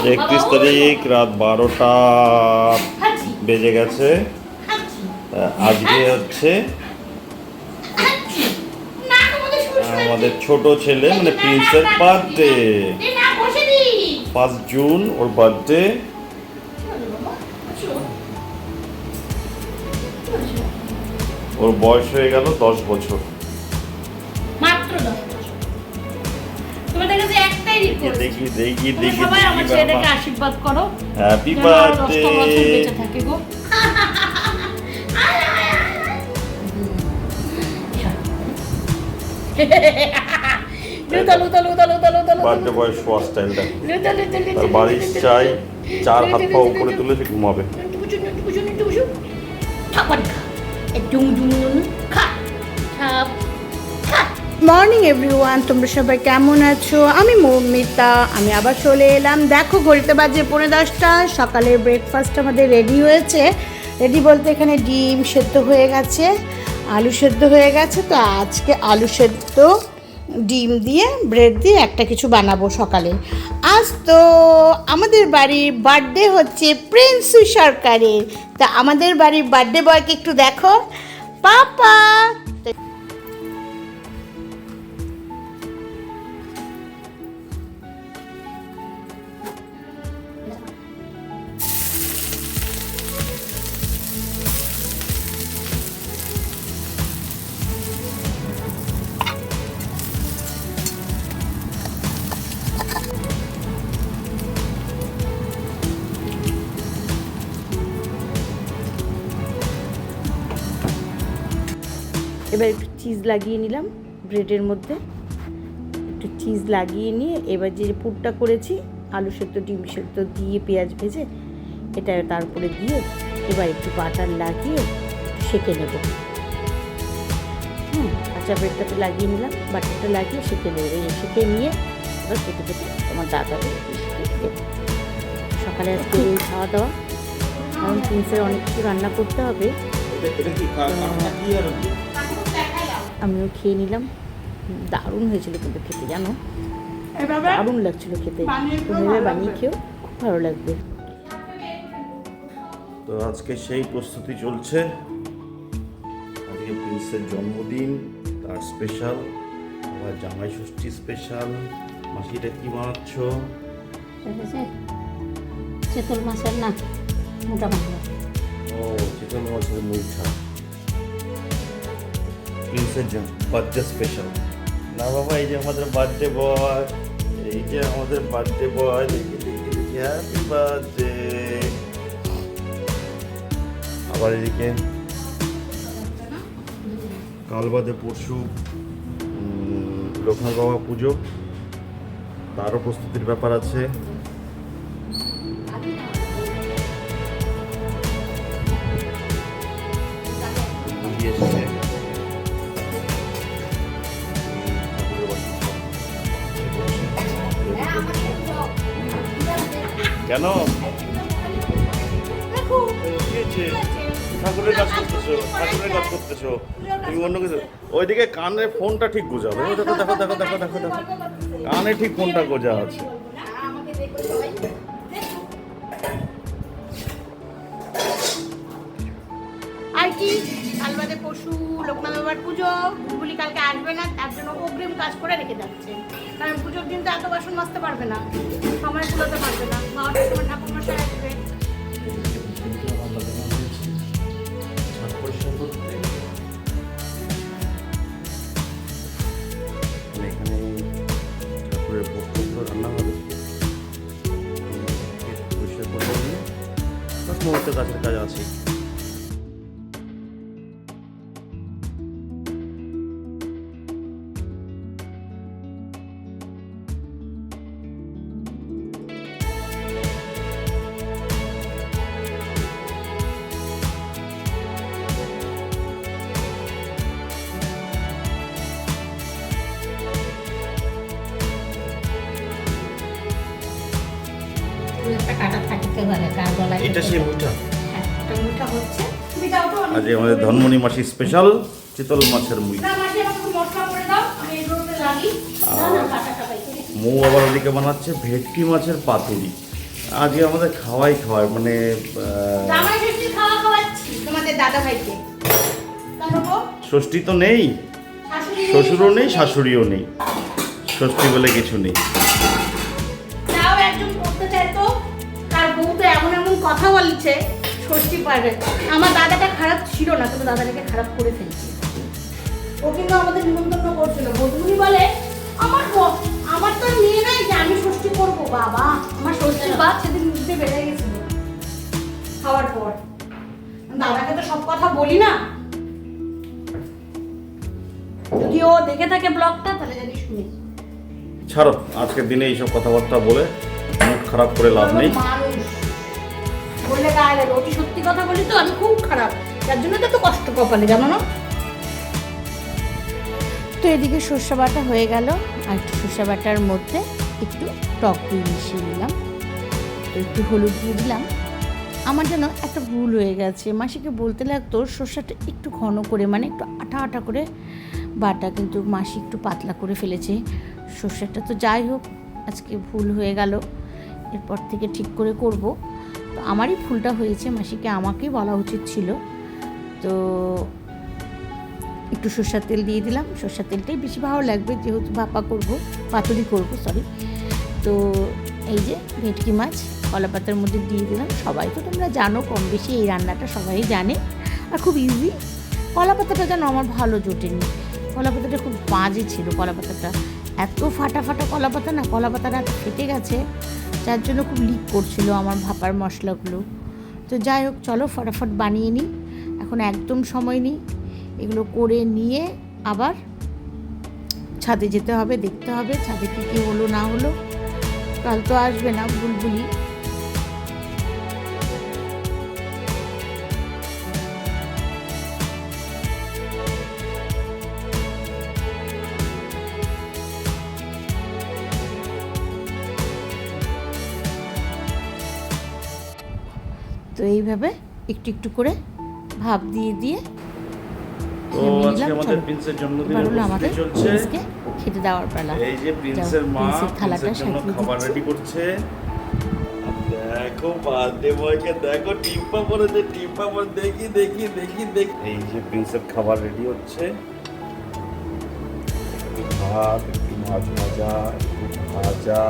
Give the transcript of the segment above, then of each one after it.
আজ একত্রিশ তারিখ, রাত বারোটা বেজে গেছে। আজকে হচ্ছে আমাদের ছোট ছেলে মানে প্রিন্সের বার্থডে পাঁচ জুন ওর বার্থডে ওর বয়স হয়ে গেল দশ বছর। দেখি দেখি দেখি সবাই আমার ছেলেটাকে আশীর্বাদ করো। হ্যাপি বার্থডে বেঁচে থাকে গো। বাড়ির চাই চার হাত পা উপরে তুলে সে ঘুমাবে। খা। মর্নিং, এভরিওয়ান, তোমরা সবাই কেমন আছো? আমি মৌমিতা, আমি আবার চলে এলাম। দেখো, ঘড়িতে বাজে পনেরো দশটা, সকালের ব্রেকফাস্ট আমাদের রেডি হয়েছে। রেডি বলতে এখানে ডিম সেদ্ধ হয়ে গেছে, আলু সেদ্ধ হয়ে গেছে, তো আজকে আলু সেদ্ধ, ডিম দিয়ে ব্রেড দিয়ে একটা কিছু বানাবো সকালে। আজ তো আমাদের বাড়ির বার্থডে হচ্ছে প্রিন্সু সরকারের তা আমাদের বাড়ির বার্থডে বয়কে একটু দেখো। পাপা! এবার একটু চিজ লাগিয়ে নিলাম ব্রেডের মধ্যে। একটু চিজ লাগিয়ে নিয়ে এবার যে পুরটা করেছি, আলু সেদ্ধ, ডিম সেদ্ধ দিয়ে পেঁয়াজ ভেজে, এটা তারপরে দিয়ে এবার একটু বাটার লাগিয়ে সেঁকে নেব। হুম কাঁচা ব্রেডটাতে লাগিয়ে নিলাম, বাটারটা লাগিয়ে সেঁকে নেব। সেঁকে নিয়ে এবার কেটে কেটে তোমার দেবো সকালে আজকে খাওয়া দাওয়া কারণ প্রিন্সের অনেক কিছু রান্না করতে হবে? আমিও খেয়ে নিলাম। দারুণ হয়েছিল কিন্তু খেতে জানো? দারুণ লাগছিল খেতে। বানিয়ে খেয়েও খুব ভালো লাগবে। তো আজকে সেই প্রস্তুতি চলছে। আজকে প্রিন্সের জন্মদিন তার স্পেশাল। আবার জামাই ষষ্ঠী স্পেশাল। মাসিটা কি বানাচ্ছ? চেতল মাছের না মোটা বাংলা ও চিকেন মাছের মুইঠা প্রিন্সের বার্থডে স্পেশাল না বাবা এই যে আমাদের বার্থডে বয় এই যে আমাদের বার্থডে বয় দেখি দেখি দেখি হ্যাপি বার্থডে আবার এদিকে কাল বাদে পরশু লোকনাথ বাবা পুজো। তারও প্রস্তুতির ব্যাপার আছে। দিদি কেন? ঠাকুরের কাজ করতেছো ঠাকুরের কাজ করতেছো তুমি অন্য কিছু ওইদিকে কানে ফোনটা ঠিক গোজা দেখো দেখো দেখো দেখো দেখো দেখো। কানে ঠিক ফোনটা গোজা আছে। আর কি? কাল বাদে পশু লোকনাথ বাবার পুজো। গুলি কালকে আসবে না তার জন্য অগ্রিম কাজ করে রেখে যাচ্ছে। কারণ পুজোর দিন তো এত বাসন মাজতে পারবে না। সময় কুলোতে পারবে না। বারোটার সময় ঠাকুরমশাই আসবে। এখানে ঠাকুরের বস্তুগুলো রান্না হবে। পরিষ্কার করে কাছের কাজ আছে এটা সেই মুইটা হ্যাঁ, মুঠা হচ্ছে। তুমি যাও তো আজ আমাদের ধনমণি মাসি স্পেশাল চিতল মাছের মুই মৌ আবার ওদিকে বানাচ্ছে ভেটকি মাছের পাতুরি। আজকে আমাদের খাওয়াই খাওয়াই মানে ষষ্ঠী খাওয়া খাওয়াচ্ছি তোমাদের দাদা ভাইকে কেন গো? ষষ্ঠী তো নেই। শ্বশুরও নেই শাশুড়িও নেই। ষষ্ঠী বলে কিছু নেই। বউ তো এমন এমন কথা বলছে ষষ্ঠী পারবে। আমার দাদাটা খারাপ ছিল না তবে দাদাটাকে খারাপ করে ফেলছে। ও কিন্তু আমাদের নিমন্ত্রণ করছিল। বধুনি বলে আমার আমার তো মেয়ে নাই যে আমি ষষ্ঠী করব বাবা। আমার ষষ্ঠীর বাদ সেদিন নিতে বেড়ে গেছিল খাওয়ার পর। দাদাকে তো সব কথা বলি না। যদি ও দেখে থাকে ব্লগটা তাহলে যদি শুনি। ছাড়ো আজকের দিনে এইসব কথাবার্তা বলে মুখ খারাপ করে লাভ নেই। মানুষ। বললে গায়ে লাগে অতি সত্যি কথা বলি তো, আমি খুব খারাপ। যার জন্য তো কষ্ট কপালে, জানো না? তো এদিকে সর্ষে বাটা হয়ে গেল, আর একটু সর্ষে বাটার মধ্যে একটু টক দই মিশিয়ে নিলাম। তো একটু হলুদ দিয়ে দিলাম। আমার যেন একটা ভুল হয়ে গেছে। মাসিকে বলতে লাগতো, সর্ষেটা একটু ঘন করে মানে একটু আটা আটা করে বাটা, কিন্তু মাসি একটু পাতলা করে ফেলেছে। সর্ষেটা তো যাই হোক, আজকে ভুল হয়ে গেল। এরপর থেকে ঠিক করে করব। তো আমারই ভুলটা হয়েছে, মাসিকে আমাকেই বলা উচিত ছিল। তো একটু সর্ষার তেল দিয়ে দিলাম। সর্ষার তেলটাই বেশি ভালো লাগবে, যেহেতু ভাপা করব, পাতুরি করব সরি তো এই যে ভেটকি মাছ কলা পাতার মধ্যে দিয়ে দিলাম। সবাই তো তোমরা জানো, কম বেশি এই রান্নাটা সবাই জানে। আর খুব ইজি কলা পাতাটা যেন আমার ভালো জোটেনি। কলা পাতাটা খুব বাজে ছিল কলা পাতাটা এত ফাটা ফাটা কলা পাতা না কলা পাতাটা ফেটে গেছে। যার জন্য খুব লিক করছিল আমার ভাপার মশলাগুলো। তো যাই হোক, চলো ফটাফট বানিয়ে নিই। এখন একদম সময় নেই। এগুলো করে নিয়ে আবার ছাদে যেতে হবে, দেখতে হবে ছাদে কী কী হলো না হলো। কাল তো আসবে না বুলবুলি তো এইভাবে একটু একটু করে ভাব দিয়ে দিয়ে তো আজকে আমাদের প্রিন্সের প্রস্তুতি চলছে। খেতে দেওয়ার পালা। এই যে প্রিন্সের মা প্রিন্সের জন্য খাবার রেডি করছে। দেখো বার্থডে বয়কে দেখো টিম্পা পরেছে টিম্পা পরে দেখি দেখি দেখি দেখি। এই যে প্রিন্সের খাবার রেডি হচ্ছে। ভাত একটু মাছ ভাজা একটু ভাজা।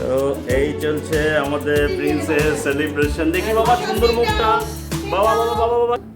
তো এই চলছে আমাদের প্রিন্সেস সেলিব্রেশন দেখি বাবা সুন্দর মুখটা। বাবা বাবা বাবা বাবা।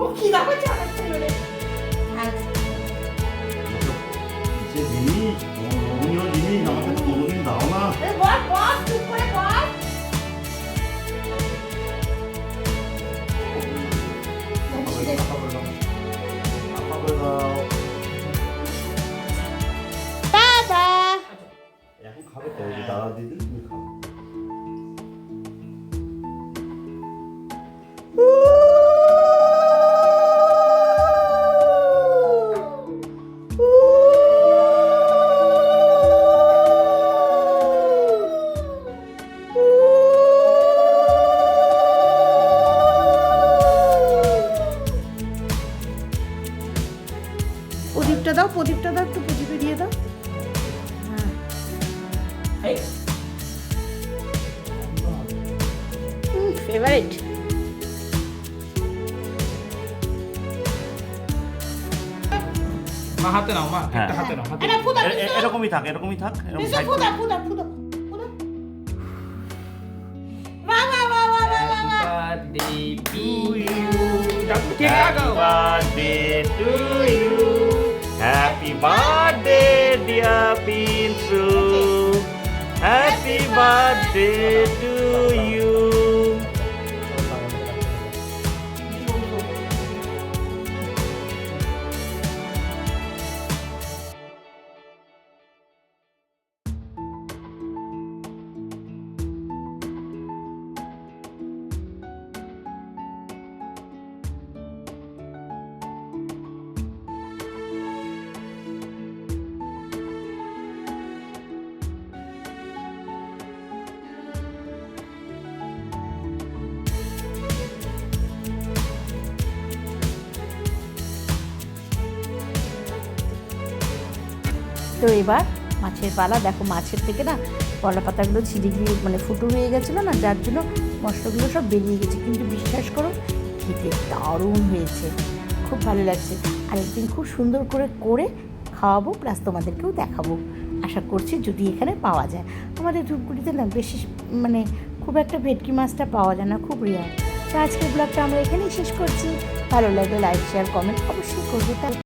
ও কি দাও চালাচ্ছে রে আচ্ছা যে জিনিস তোমার লোভনীয় জিনিস আমাকে তো কোনোদিন দাও না এ বস বস চুপ করে বস খাবে না, খাবে না। খাবে দাও। দাদা এখন খাবে তো ওই যে দাদা দিদি তুমি খাও হয়ে হাতে নাও মা হ্যাঁ। একটা হাতে নাও হাতে এটা ফুদা এ- এ- এরকমই থাক এরকমই থাক এরকম side ফুদা করে। ফুদা ফুদা ফুদা বাহ বাহ বাহ বাহ বাহ বাহ বাহ birthday to you cake Happy birthday to you. Happy birthday, dear Pinsu. Happy birthday to you. তো এবার মাছের পালা, দেখো মাছের থেকে না কলা পাতাগুলো ছিঁড়ে গিয়ে মানে ফুটো হয়ে গেছিল না, যার জন্য মশলাগুলো সব বেরিয়ে গেছে। কিন্তু বিশ্বাস করো, খেতে দারুণ হয়েছে, খুব ভালো লাগছে। আর একদিন খুব সুন্দর করে করে খাওয়াবো, প্লাস তোমাদেরকেও দেখাবো। আশা করছি যদি এখানে পাওয়া যায়। আমাদের ধূপগুড়িতে না বেশি মানে খুব একটা ভেটকি মাছটা পাওয়া যায় না, খুব রেয়ার তো আজকের ব্লগটা আমরা এখানেই শেষ করছি। ভালো লাগলে লাইক শেয়ার কমেন্ট অবশ্যই করবে। তাহলে